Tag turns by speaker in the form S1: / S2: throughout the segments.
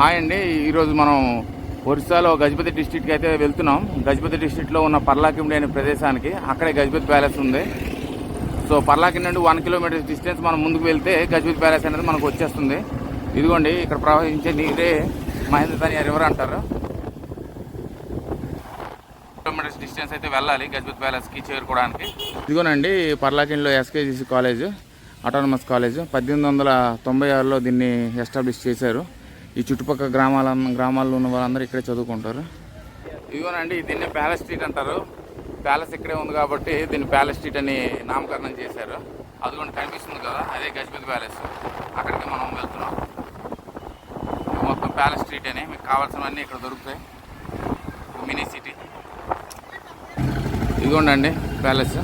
S1: Hi అండి. ఈరోజు మనం ఒరిస్సాలో గజపతి డిస్ట్రిక్ట్కి అయితే వెళ్తున్నాం. గజపతి డిస్ట్రిక్ట్లో ఉన్న పర్లాకిండి అనే ప్రదేశానికి అక్కడే గజపతి ప్యాలెస్ ఉంది. సో పర్లాకి నుండి వన్ కిలోమీటర్స్ డిస్టెన్స్ మనం ముందుకు వెళ్తే గజపతి ప్యాలెస్ అనేది మనకు వచ్చేస్తుంది. ఇదిగోండి ఇక్కడ ప్రవహించే నీరే మహేంద్రతాని రివర్ అంటారు? కిలోమీటర్స్ డిస్టెన్స్ అయితే వెళ్ళాలి గజపతి ప్యాలెస్కి చేరుకోవడానికి. ఇదిగోనండి పర్లాకిండిలో S K G C college autonomous college. పద్దెనిమిది వందల తొంభై ఆరులో దీన్ని ఎస్టాబ్లిష్ చేశారు. ఈ చుట్టుపక్కల గ్రామాల గ్రామాల్లో ఉన్న వాళ్ళందరూ ఇక్కడే చదువుకుంటారు. ఇదిగోనండి దీన్ని ప్యాలెస్ స్ట్రీట్ అంటారు. ప్యాలెస్ ఇక్కడే ఉంది కాబట్టి దీన్ని ప్యాలెస్ స్ట్రీట్ అని నామకరణం చేశారు. అదిగోండి కనిపిస్తుంది కదా అదే గజపతి ప్యాలెస్. అక్కడికి మనం వెళ్తున్నాం. మొత్తం ప్యాలెస్ స్ట్రీట్ అని మీకు కావాల్సినవన్నీ ఇక్కడ దొరుకుతాయి. Mini city. ఇదిగోండి ప్యాలెస్.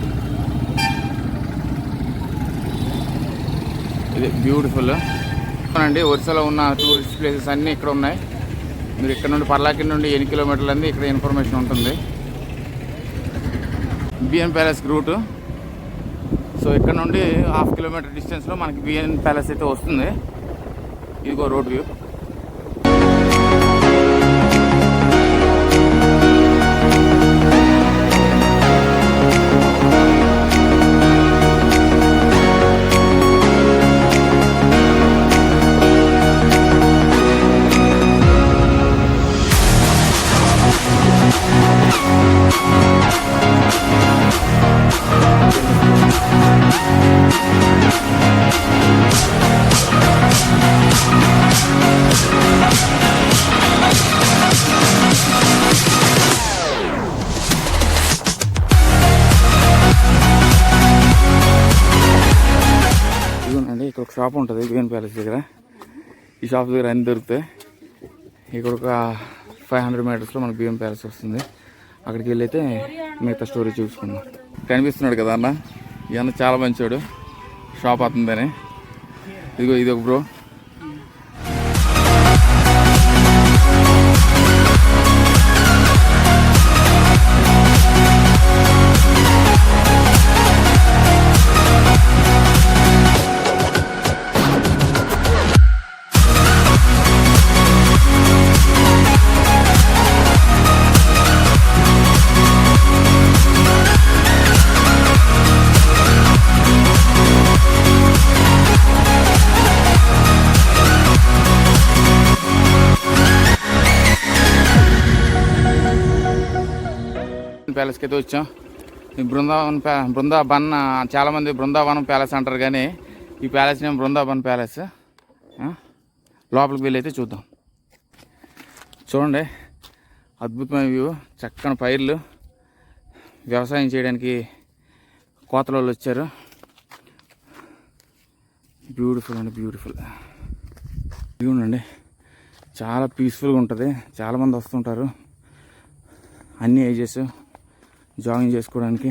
S1: ఇది బ్యూటిఫుల్. అండి ఒరిస్సాలో ఉన్న టూరిస్ట్ ప్లేసెస్ అన్నీ ఇక్కడ ఉన్నాయి. మీరు ఇక్కడ నుండి పర్లాకి నుండి ఎన్ని కిలోమీటర్లు అంది ఇక్కడ ఇన్ఫర్మేషన్ ఉంటుంది. బిఎన్ ప్యాలెస్ రూట్ సో ఇక్కడ నుండి హాఫ్ కిలోమీటర్ డిస్టెన్స్లో మనకి బిఎన్ ప్యాలెస్ అయితే వస్తుంది. ఇదిగో రోడ్ వ్యూ షాప్ ఉంటుంది గ్రీన్ ప్యాలెస్ దగ్గర. ఈ షాప్ దగ్గర అన్ని దొరుకుతాయి. ఇక్కడ ఒక ఫైవ్ హండ్రెడ్ మీటర్స్లో మనకి బిఎం ప్యాలెస్ వస్తుంది. అక్కడికి వెళ్ళైతే మిగతా స్టోరీ చూసుకుందాం. కనిపిస్తున్నాడు కదా అన్న? ఈ అన్న చాలా మంచోడు. షాప్ అవుతుందని ఇదిగో ఇది ఒక బ్రో ప్యాలెస్కి అయితే వచ్చాం. ఈ బృందావన్ ప్యా బృందావన్ చాలామంది బృందావనం ప్యాలెస్ అంటారు కానీ ఈ ప్యాలెస్ నేమ్ బృందావన్ ప్యాలెస్. లోపలికి వెళ్ళైతే అయితే చూద్దాం. చూడండి అద్భుతమైన వ్యూ చక్కని పైర్లు. వ్యవసాయం చేయడానికి కోతల వాళ్ళు వచ్చారు. బ్యూటిఫుల్ అండి బ్యూటిఫుల్ ఇదిగోండి చాలా పీస్ఫుల్గా ఉంటుంది. చాలామంది వస్తుంటారు. అన్ని ఏజెస్ జాగింగ్ చేసుకోవడానికి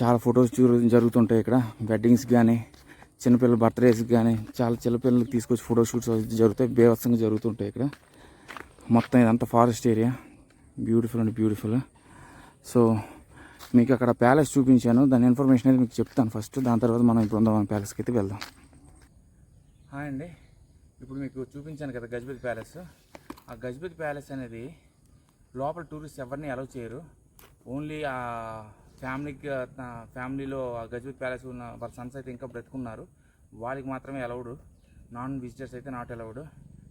S1: చాలా ఫొటోస్ చూ జరుగుతుంటాయి ఇక్కడ. వెడ్డింగ్స్ కానీ చిన్నపిల్లల బర్త్డేస్కి కానీ చాలా చిన్నపిల్లలకి తీసుకొచ్చి ఫోటో షూట్స్ జరుగుతాయి. బేవత్సంగా జరుగుతుంటాయి ఇక్కడ. మొత్తం ఇదంతా forest area beautiful and beautiful so మీకు అక్కడ ప్యాలెస్ చూపించాను. దాని ఇన్ఫర్మేషన్ అయితే మీకు చెప్తాను ఫస్ట్ దాని తర్వాత మనం ఇప్పుడు ఉందాం ప్యాలెస్కి అయితే వెళ్దాం. హాయ్ అండి. ఇప్పుడు మీకు చూపించాను కదా గజపతి ప్యాలెస్ ఆ గజపతి ప్యాలెస్ అనేది లోపల టూరిస్ట్ ఎవరిని అలౌ చేయరు. ఓన్లీ ఆ ఫ్యామిలీకి ఫ్యామిలీలో ఆ ప్యాలెస్ ఉన్న వాళ్ళ సన్స్ అయితే ఇంకా బ్రతుకున్నారు. వాళ్ళకి మాత్రమే అలౌడ్. నాన్ విజిటర్స్ అయితే నాట్ అలౌడ్.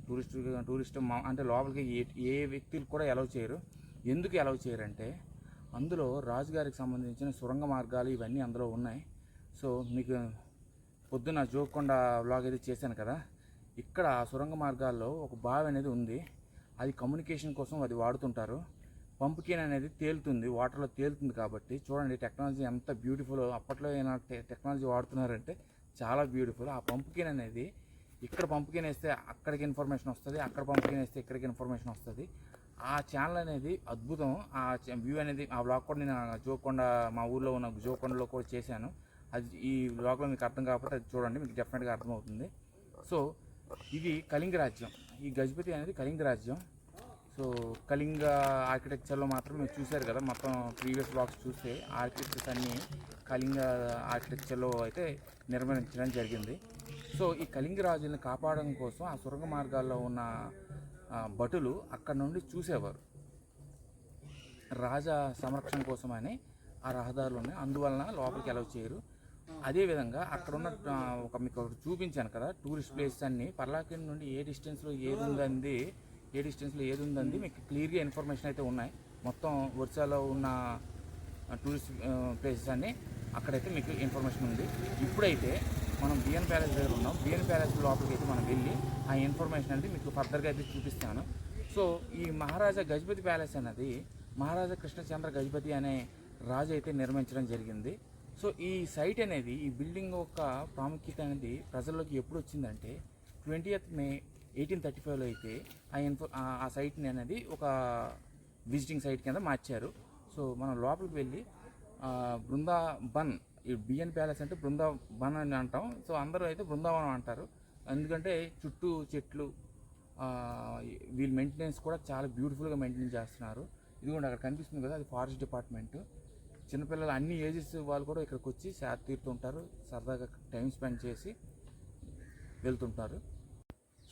S1: టూరిస్ట్ టూరిస్ట్ మా- అంటే లోపలికి ఏ ఏ వ్యక్తులు కూడా అలౌ చేయరు. ఎందుకు అలౌ చేయరంటే అందులో రాజుగారికి సంబంధించిన సొరంగ మార్గాలు ఇవన్నీ అందులో ఉన్నాయి. సో మీకు పొద్దున్న జోకొండ వ్లాగ్ అయితే చేశాను కదా. ఇక్కడ ఆ సొరంగ మార్గాల్లో ఒక బావి అనేది ఉంది. అది కమ్యూనికేషన్ కోసం అది వాడుతుంటారు. పంపుకిన్ అనేది తేలుతుంది వాటర్లో తేలుతుంది కాబట్టి చూడండి టెక్నాలజీ ఎంత బ్యూటిఫుల్. అప్పట్లో ఏమైనా టెక్నాలజీ వాడుతున్నారంటే చాలా బ్యూటిఫుల్. ఆ పంపుకేన్ అనేది ఇక్కడ పంపుకేన్ వేస్తే అక్కడికి ఇన్ఫర్మేషన్ వస్తుంది అక్కడ పంపుకిన్ వేస్తే ఇక్కడికి ఇన్ఫర్మేషన్ వస్తుంది. ఆ ఛానల్ అనేది అద్భుతం. ఆ వ్యూ అనేది ఆ బ్లాగ్ కూడా నేను జోకొండ మా ఊర్లో ఉన్న జోకొండలో కూడా చేశాను. అది ఈ బ్లాగ్లో మీకు అర్థం కాకపోతే అది చూడండి మీకు డెఫినెట్గా అర్థమవుతుంది. సో ఇది కళింగ రాజ్యం. ఈ గజపతి అనేది కళింగ రాజ్యం. సో కళింగ ఆర్కిటెక్చర్లో మాత్రం మీరు చూశారు కదా మొత్తం ప్రీవియస్ బ్లాక్స్ చూస్తే ఆర్కిటెక్చర్స్ అన్నీ కళింగ ఆర్కిటెక్చర్లో అయితే నిర్మించడం జరిగింది. సో ఈ కళింగ రాజుల్ని కాపాడడం కోసం ఆ సురంగ మార్గాల్లో ఉన్న భటులు అక్కడ నుండి చూసేవారు. రాజా సంరక్షణ కోసమని ఆ రహదారులు ఉన్నాయి. అందువలన లోపలికి అలౌ చేయరు. అదేవిధంగా అక్కడ ఉన్న ఒక మీకు ఒకటి చూపించాను కదా టూరిస్ట్ ప్లేస్ అన్ని పర్లాకి నుండి ఏ డిస్టెన్స్లో ఏది ఉందంది ఏ డిస్టెన్స్లో ఏది ఉందండి మీకు క్లియర్గా ఇన్ఫర్మేషన్ అయితే ఉన్నాయి. మొత్తం ఒరిస్సాలో ఉన్న టూరిస్ట్ ప్లేసెస్ అన్ని అక్కడైతే మీకు ఇన్ఫర్మేషన్ ఉంది. ఇప్పుడైతే మనం బిఎన్ ప్యాలెస్ దగ్గర ఉన్నాం. బిఎన్ ప్యాలెస్ లోపలికి అయితే మనం వెళ్ళి ఆ ఇన్ఫర్మేషన్ అనేది మీకు ఫర్దర్గా అయితే చూపిస్తాను. సో ఈ మహారాజా గజపతి ప్యాలెస్ అనేది మహారాజా కృష్ణచంద్ర గజపతి అనే రాజు అయితే నిర్మించడం జరిగింది. సో ఈ సైట్ అనేది ఈ బిల్డింగ్ యొక్క ప్రాముఖ్యత అనేది ప్రజల్లోకి ఎప్పుడు వచ్చిందంటే ట్వంటీ మే ఎయిటీన్ థర్టీ ఫైవ్లో అయితే ఆ ఇన్ఫో ఆ- సైట్ని అనేది ఒక విజిటింగ్ సైట్ కింద మార్చారు. సో మనం లోపలికి వెళ్ళి బృందాబన్ ఈ బిఎన్ ప్యాలెస్ అంటే బృందాబన్ అని అంటాం. సో అందరూ అయితే బృందావనం అంటారు. ఎందుకంటే చుట్టూ చెట్లు వీళ్ళు వీళ్ళ మెయింటెనెన్స్ కూడా చాలా బ్యూటిఫుల్గా మెయింటైన్ చేస్తున్నారు. ఇదిగోండి అక్కడ కనిపిస్తుంది కదా అది ఫారెస్ట్ డిపార్ట్మెంట్ చిన్నపిల్లలు అన్ని ఏజెస్ వాళ్ళు కూడా ఇక్కడికి వచ్చి శాత తీరుతుంటారు. సరదాగా టైం స్పెండ్ చేసి వెళ్తుంటారు.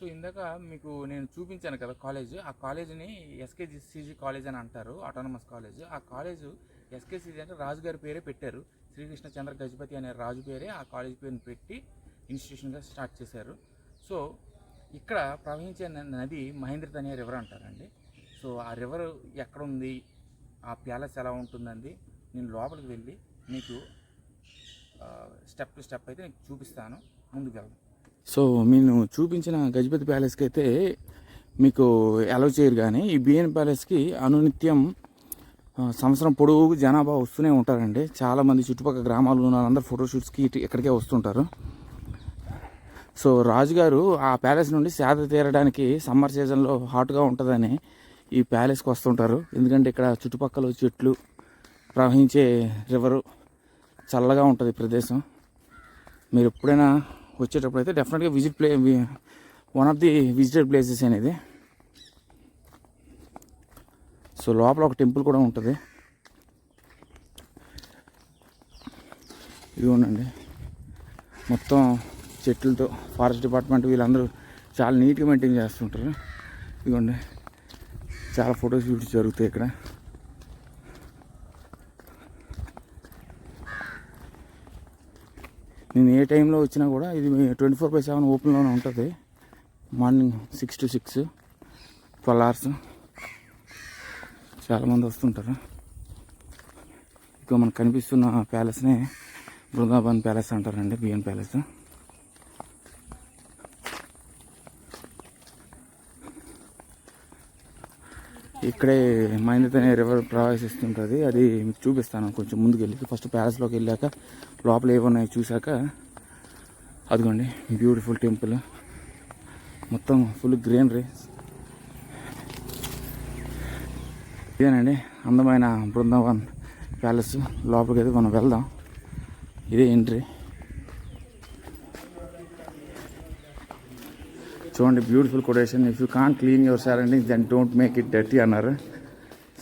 S1: సో ఇందాక మీకు నేను చూపించాను కదా కాలేజ్. ఆ కాలేజీని S K G C G college అని అంటారు ఆటోనమస్ కాలేజ్. ఆ college S K C G అంటే రాజుగారి పేరే పెట్టారు. శ్రీకృష్ణ చంద్ర గజపతి అనే రాజు పేరే ఆ కాలేజ్ పేరుని పెట్టి ఇన్స్టిట్యూషన్గా స్టార్ట్ చేశారు. సో ఇక్కడ ప్రవహించే నది మహేంద్రత అనే రివర్ అంటారండి. సో ఆ రివర్ ఎక్కడ ఉంది ఆ ప్యాలెస్ ఎలా ఉంటుందండి? నేను లోపలికి వెళ్ళి మీకు స్టెప్ టు స్టెప్ అయితే నేను చూపిస్తాను. ముందుకు వెళ్దాం. సో నేను చూపించిన గజపతి ప్యాలెస్కి అయితే మీకు అలౌ చేయరు కానీ ఈ బిఎన్ ప్యాలెస్కి అనునిత్యం సంవత్సరం పొడవు జనాభా వస్తూనే ఉంటారండి. చాలామంది చుట్టుపక్కల గ్రామాల్లో ఉన్న వాళ్ళందరూ ఫోటోషూట్స్కి ఇక్కడికే వస్తుంటారు. సో రాజుగారు ఆ ప్యాలెస్ నుండి సేద తీరడానికి సమ్మర్ సీజన్లో హాట్గా ఉంటుందని ఈ ప్యాలెస్కి వస్తుంటారు. ఎందుకంటే ఇక్కడ చుట్టుపక్కల చెట్లు ప్రవహించే రివరు చల్లగా ఉంటుంది ఈ ప్రదేశం. మీరు ఎప్పుడైనా వచ్చేటప్పుడు అయితే డెఫినెట్గా visit play one of the visited places అనేది. సో లోపల ఒక టెంపుల్ కూడా ఉంటుంది. ఇది ఉండండి మొత్తం చెట్లతో ఫారెస్ట్ డిపార్ట్మెంట్ వీళ్ళందరూ చాలా నీట్గా మెయింటైన్ చేస్తుంటారు. ఇదిగోండి. చాలా ఫొటోస్ షూట్స్ జరుగుతాయి ఇక్కడ. నేను ఏ టైంలో వచ్చినా కూడా ఇది ట్వంటీ ఫోర్ బై సెవెన్ ఓపెన్లోనే ఉంటుంది. Morning six to six twelve hours. చాలామంది వస్తుంటారు. ఇక మనకు కనిపిస్తున్న ప్యాలెస్నే బృందావన్ ప్యాలెస్ అంటారండి బిఎన్ ప్యాలెస్. ఇక్కడే మహేంద్ర అనే రివర్ ప్రవేశిస్తుంటుంది. అది మీకు చూపిస్తాను కొంచెం ముందుకు వెళ్ళి ఫస్ట్ ప్యాలెస్లోకి వెళ్ళాక లోపల ఏమున్నాయో చూశాక అదిగోండి బ్యూటిఫుల్ టెంపుల్ మొత్తం ఫుల్ గ్రీనరీ ఇదేనండి అందమైన బృందావన్ ప్యాలెస్. లోపలికి అయితే మనం వెళ్దాం. ఇదే ఎంట్రీ చూడండి beautiful quotation if you can't clean your surroundings then don't make it dirty అన్నారు.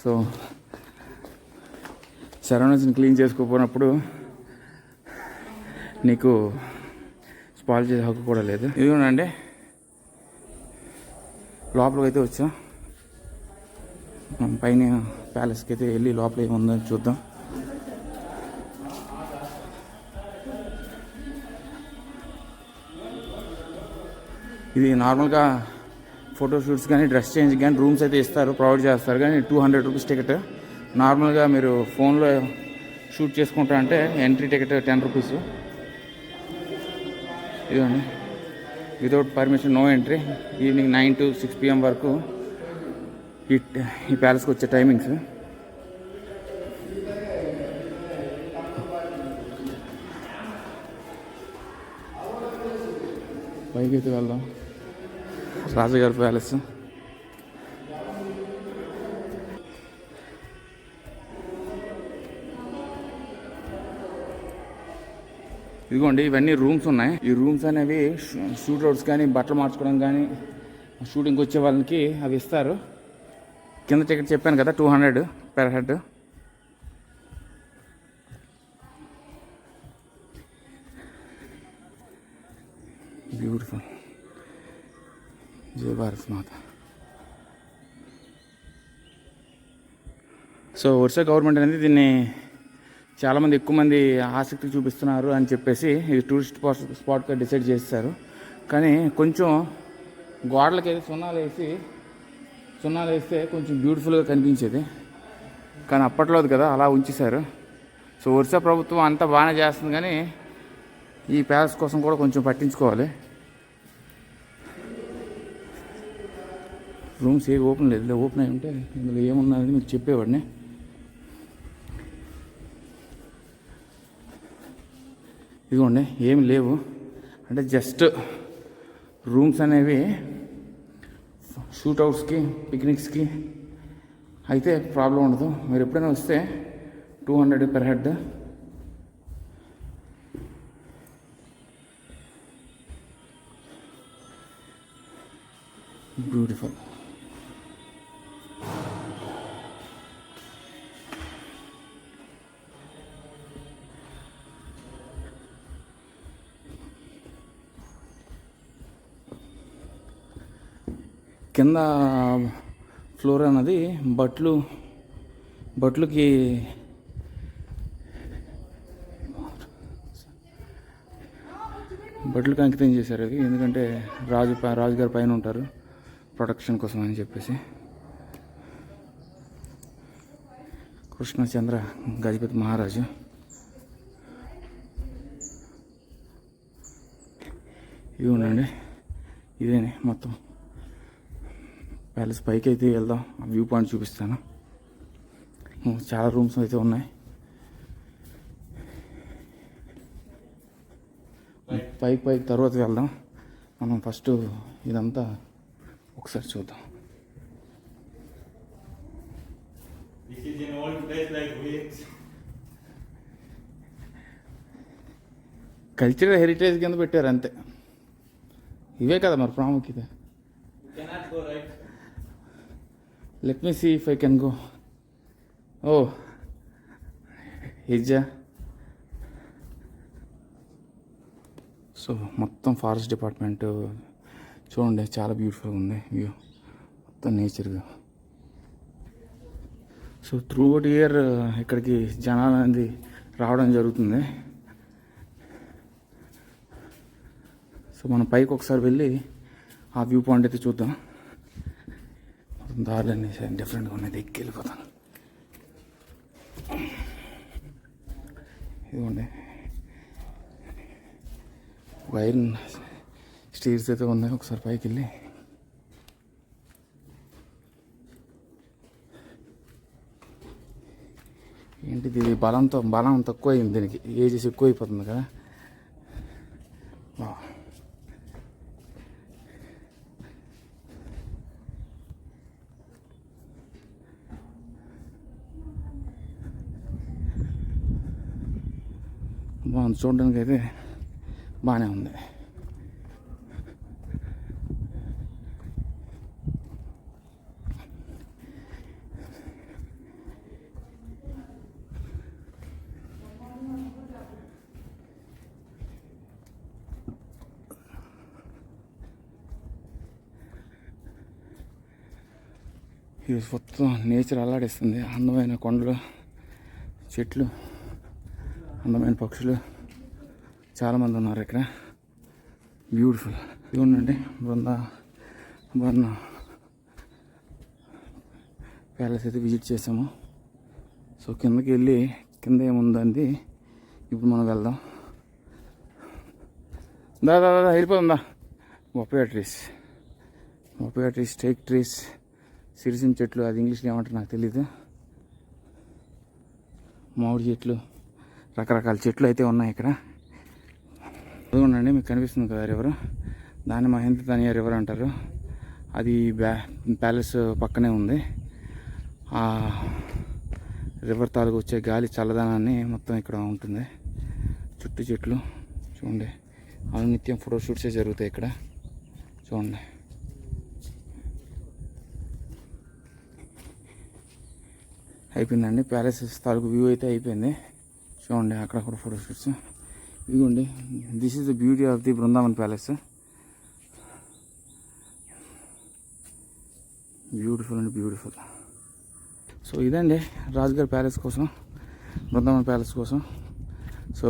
S1: సో సరౌండింగ్స్ని క్లీన్ చేసుకోకపోయినప్పుడు నీకు స్పాల్ చేసే హక్కు కూడా లేదు. ఇదిగోనండి లోపలికి అయితే వచ్చాం. పైన ప్యాలెస్కి అయితే వెళ్ళి లోపల ఏముందని చూద్దాం. ఇది నార్మల్గా ఫోటోషూట్స్ కానీ డ్రెస్ చేంజ్ కానీ రూమ్స్ అయితే ఇస్తారు ప్రొవైడ్ చేస్తారు. కానీ టూ హండ్రెడ్ రూపీస్ టికెట్. నార్మల్గా మీరు ఫోన్లో షూట్ చేసుకుంటా అంటే ఎంట్రీ టికెట్ టెన్ రూపీస్. ఇదండి without permission no entry. Evening nine to six PM వరకు ఈ ఈ ప్యాలెస్కి వచ్చే టైమింగ్స్. పైకి అయితే వెళ్దాం. రాజుగారి ప్యాలెస్. ఇదిగోండి ఇవన్నీ రూమ్స్ ఉన్నాయి. ఈ రూమ్స్ అనేవి షూట్ అవుట్స్ కానీ బట్టలు మార్చుకోవడం కానీ షూటింగ్కి వచ్చే వాళ్ళకి అవి ఇస్తారు. కింద టికెట్ చెప్పాను కదా టూ హండ్రెడ్ పెర్ హెడ్. జయ భారత్ మాత. సో ఒరిసా గవర్నమెంట్ అనేది దీన్ని చాలామంది ఎక్కువ మంది ఆసక్తి చూపిస్తున్నారు అని చెప్పేసి ఇది టూరిస్ట్ స్పాట్గా డిసైడ్ చేస్తారు. కానీ కొంచెం గోడలకి అయితే సున్నాలు వేసి సున్నాలు వేస్తే కొంచెం బ్యూటిఫుల్గా కనిపించేది. కానీ అప్పట్లో కదా అలా ఉంచేశారు. సో ఒరిసా ప్రభుత్వం అంతా బాగానే చేస్తుంది కానీ ఈ ప్యాలెస్ కోసం కూడా కొంచెం పట్టించుకోవాలి. రూమ్స్ ఏవి ఓపెన్ లేదు. ఓపెన్ అయి ఉంటే ఇందులో ఏమున్నది మీకు చెప్పేవాడిని. ఇదిగోండి ఏమి లేవు. అంటే జస్ట్ రూమ్స్ అనేవి షూట్అవుట్స్కి పిక్నిక్స్కి అయితే ప్రాబ్లం ఉండదు. మీరు ఎప్పుడైనా వస్తే two hundred per head. Beautiful. కింద ఫ్లోర్ అన్నది బట్లు బట్లుకి బట్లకు అంకితం చేశారు అది. ఎందుకంటే రాజు ప- రాజుగారి పైన ఉంటారు ప్రొటెక్షన్ కోసం అని చెప్పేసి. కృష్ణచంద్ర గజపతి మహారాజు. ఇవి ఉండండి. ఇదేనే మొత్తం. ప్యాలెస్ పైకి అయితే వెళ్దాం. ఆ వ్యూ పాయింట్ చూపిస్తాను? చాలా రూమ్స్ అయితే ఉన్నాయి. పైకి పైకి తర్వాత వెళ్దాం. మనం ఫస్ట్ ఇదంతా ఒకసారి చూద్దాం. కల్చరల్ హెరిటేజ్ కింద పెట్టారు అంతే. ఇవే కదా మరి ప్రాముఖ్యత. Let me see if I can go ఓ హిజా సో మొత్తం ఫారెస్ట్ డిపార్ట్మెంట్ చూడండి చాలా బ్యూటిఫుల్గా ఉంది వ్యూ మొత్తం నేచర్గా సో త్రూ అవుట్ ఇయర్ ఇక్కడికి జనాలు అనేది రావడం జరుగుతుంది. సో మనం పైకి ఒకసారి వెళ్ళి ఆ వ్యూ పాయింట్ అయితే చూద్దాం. దారులన్నీ డిఫరెంట్గా ఉన్నాయి దిక్కి వెళ్ళిపోతాను ఇదిగోండి. వైర్ స్టీర్స్ అయితే ఉన్నాయి ఒకసారి పైకి వెళ్ళి. ఏంటిది? బలం బలంతో బలం తక్కువ అయింది దీనికి. ఏజెస్ ఎక్కువ అయిపోతుంది కదా వా. బాగుంది చూడడానికి అయితే బాగానే ఉంది. ఇది మొత్తం నేచర్ అల్లాడిస్తుంది. అందమైన కొండలు చెట్లు అందమైన పక్షులు. చాలామంది ఉన్నారు ఇక్కడ. బ్యూటిఫుల్ ఇది ఉండండి బృంద బృంద ప్యాలెస్ అయితే విజిట్ చేసాము. సో కిందకి వెళ్ళి కింద ఏముందండి? ఇప్పుడు మనం వెళ్దాం. దా దా దా, వెళ్ళిపోతుందా బొప్పయ్య ట్రీస్ బొప్పయ్య ట్రీస్ టేక్ ట్రీస్ సిరిసిన చెట్లు అది ఇంగ్లీష్లో ఏమంటారు నాకు తెలీదు. మామిడి చెట్లు రకరకాల చెట్లు అయితే ఉన్నాయి ఇక్కడ. అదిగోండి మీకు కనిపిస్తుంది కదా రివర్ దాన్ని మహేంద్ర తనియా రివర్ అంటారు? అది బ్యా ప్యాలెస్ పక్కనే ఉంది. ఆ రివర్ తాలూకు వచ్చే గాలి చల్లదనాన్ని మొత్తం ఇక్కడ ఉంటుంది. చుట్టూ చెట్లు చూడండి. అనునిత్యం నిత్యం షూట్సే జరుగుతాయి ఇక్కడ. చూడండి. అయిపోయిందండి ప్యాలెస్ తాలూకు వ్యూ అయితే అయిపోయింది. చూడండి అక్కడ కూడా ఫోటోషూట్స్ ఇదిగోండి this is the beauty of the Brindavan palace beautiful and beautiful so ఇదండి రాజుగారి ప్యాలెస్ కోసం బృందావన్ ప్యాలెస్ కోసం. సో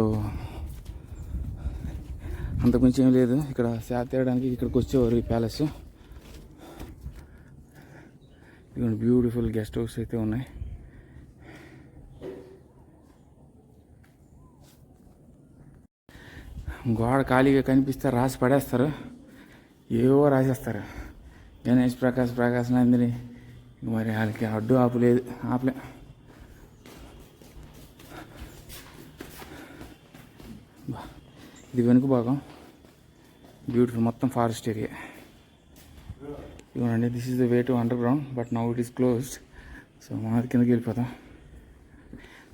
S1: అంతకుమించి ఏం లేదు ఇక్కడ శాత తీయడానికి ఇక్కడికి వచ్చేవారు ఈ ప్యాలెస్ ఇదిగోండి బ్యూటిఫుల్ గెస్ట్ హౌస్ అయితే ఉన్నాయి. గోడ ఖాళీగా కనిపిస్తే రాసి పడేస్తారు. ఏవో రాసేస్తారు. గణేష్ ప్రకాష్ ప్రకాశ్ నందిని. మరి వాళ్ళకి అడ్డు ఆపలేదు ఆపలే. ఇది వెనుక భాగం. బ్యూటిఫుల్ మొత్తం ఫారెస్ట్ ఏరియా. ఇవ్వండి this is the way to underground but now it is closed so మా కిందకి వెళ్ళిపోతాం.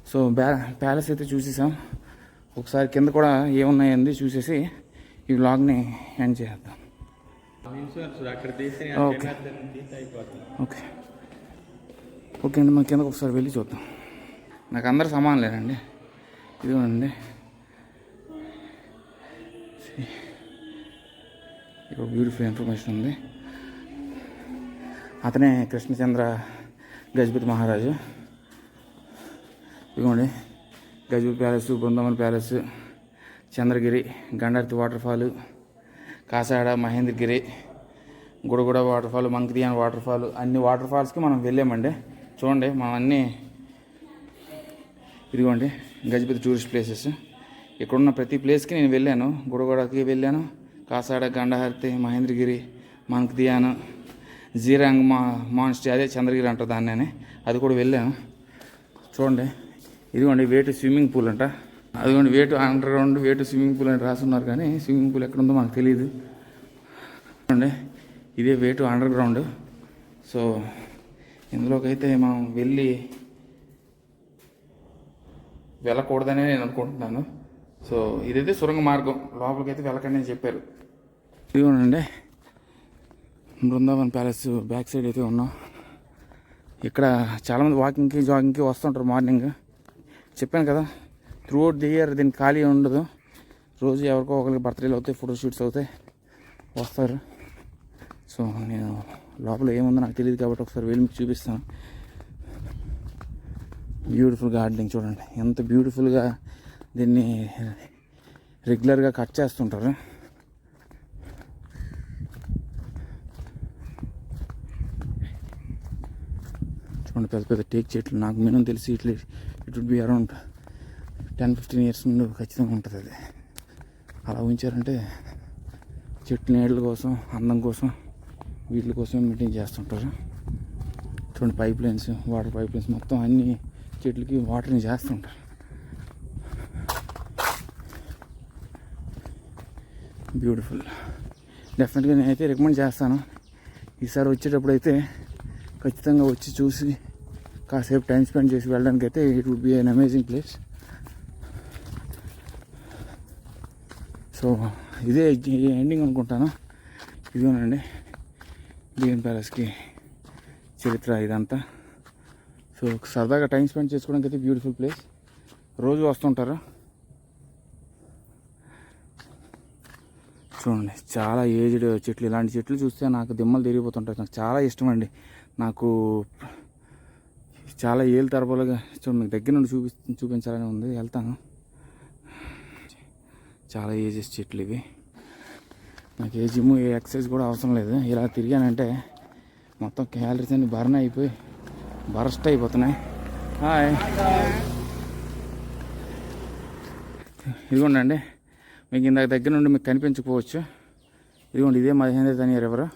S1: సో బ్యా ప్యాలెస్ అయితే చూసేసాం. ఒకసారి కింద కూడా ఏమున్నాయండి చూసేసి ఈ వ్లాగ్ని ఎండ్ చేద్దాం.
S2: అక్కడ
S1: ఓకే. ఓకే. ఓకే అండి మన కిందకు ఒకసారి వెళ్ళి చూద్దాం. నాకు అందరు సమానలేనండి ఇదిగోనండి. ఇక్కడ బ్యూటిఫుల్ ఇన్ఫర్మేషన్ ఉంది. అతనే కృష్ణచంద్ర గజపతి మహారాజు. ఇదిగోండి Gajapati palace Brindavan palace Chandragiri Gandahati waterfall కాసాడ Mahendragiri Gudaguda waterfall మంక్రియాన్ వాటర్ ఫాల్ అన్ని వాటర్ ఫాల్స్కి మనం వెళ్ళామండి. చూడండి మనం అన్నీ ఇదిగోండి గజపతి టూరిస్ట్ ప్లేసెస్. ఇక్కడున్న ప్రతి ప్లేస్కి నేను వెళ్ళాను. గుడగూడకి వెళ్ళాను కాసాడ గండహర్తి మహేంద్రగిరి మంక్దియాన్ జీరాంగ్ మా మాన్స్టీ అదే చంద్రగిరి అంటారు దాన్ని. అది కూడా వెళ్ళాను. చూడండి. ఇదిగోండి వేటు స్విమ్మింగ్ పూల్ అంట. అదిగోండి వేటు అండర్ గ్రౌండ్ వేటు స్విమ్మింగ్ పూల్ అని రాస్తున్నారు కానీ స్విమ్మింగ్ పూల్ ఎక్కడ ఉందో మాకు తెలియదు చూడండి ఇదే వేటు అండర్ గ్రౌండ్ సో ఇందులోకైతే మనం వెళ్ళి వెళ్ళకూడదనే నేను అనుకుంటున్నాను. సో ఇదైతే సురంగ మార్గం. లోపలికైతే అయితే వెళ్ళకండి అని చెప్పారు. ఇదిగోనండి బృందావన్ ప్యాలెస్ బ్యాక్ సైడ్ అయితే ఉన్నాం. ఇక్కడ చాలామంది వాకింగ్కి జాగింగ్కి వస్తుంటారు మార్నింగ్. చెప్పాను కదా త్రూ అవుట్ ది ఇయర్ దీనికి ఖాళీ ఉండదు. రోజు ఎవరికో ఒకరికి బర్త్డేలు అవుతాయి ఫోటో షూట్స్ అవుతాయి వస్తారు. సో నేను లోపల ఏముందో నాకు తెలియదు కాబట్టి ఒకసారి వెళ్ళి మీకు చూపిస్తాను. బ్యూటిఫుల్ గార్డెనింగ్ చూడండి. ఎంత బ్యూటిఫుల్గా దీన్ని రెగ్యులర్గా కట్ చేస్తుంటారు. చూడండి పెద్ద పెద్ద టేక్ చెట్లు నాకు మినిమం తెలిసి ఇట్లా it would be around ten fifteen years నుండి ఖచ్చితంగా ఉంటుంది అది. అలా ఉంచారంటే చెట్టు నీళ్ళ కోసం అందం కోసం వీటి కోసం మెయింటైన్ చేస్తుంటారు. చూడండి pipe lines water pipe lines మొత్తం అన్ని చెట్లకి వాటర్ని చేస్తుంటారు. బ్యూటిఫుల్. డెఫినెట్గా నేనైతే రికమెండ్ చేస్తాను. ఈసారి వచ్చేటప్పుడు అయితే ఖచ్చితంగా వచ్చి చూసి కాసేపు టైం స్పెండ్ చేసి వెళ్ళడానికి అయితే it would be an amazing place so ఇదే ఎండింగ్ అనుకుంటాను. ఇదిగోనండి బిఎన్ ప్యాలెస్కి చరిత్ర ఇదంతా. సో సరదాగా టైం స్పెండ్ చేసుకోవడానికి అయితే బ్యూటిఫుల్ ప్లేస్ రోజు వస్తుంటారు? చూడండి చాలా ఏజ్డ్ చెట్లు ఇలాంటి చెట్లు చూస్తే నాకు దిమ్మలు తిరిగిపోతుంటాయి. నాకు చాలా ఇష్టం అండి. నాకు చాలా ఏళ్ళు తరబోలుగా చూడండి మీకు దగ్గర నుండి చూపి చూపించాలని ఉంది. వెళ్తాను. చాలా ఏజెస్ చెట్లు ఇవి. నాకు ఏ జిమ్ ఏ ఎక్సర్సైజ్ కూడా అవసరం లేదు. ఇలా తిరిగానంటే మొత్తం క్యాలరీస్ అన్ని బర్న్ అయిపోయి బరస్ట్ అయిపోతున్నాయి. హాయ్. ఇదిగోండి మీకు ఇందాక దగ్గర నుండి మీకు కనిపించకపోవచ్చు. ఇదిగోండి ఇదే మహేంద్ర తనియర్ ఎవరు?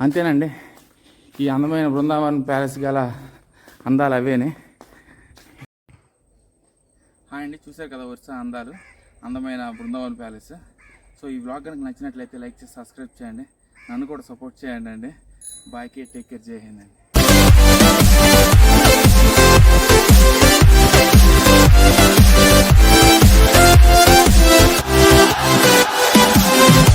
S1: అంతేనండి. ఈ అందమైన బృందావన్ ప్యాలెస్ గల అందాలు అవేనే. హాయ్ అండి చూసారు కదా వరుస అందాలు అందమైన బృందావన్ ప్యాలెస్. సో ఈ బ్లాగ్ కనుక నచ్చినట్లయితే లైక్ చేసి సబ్స్క్రైబ్ చేయండి. నన్ను కూడా సపోర్ట్ చేయండి అండి. బాయ్ కేర్ టేక్ కేర్ చేయండి అండి. Thank you.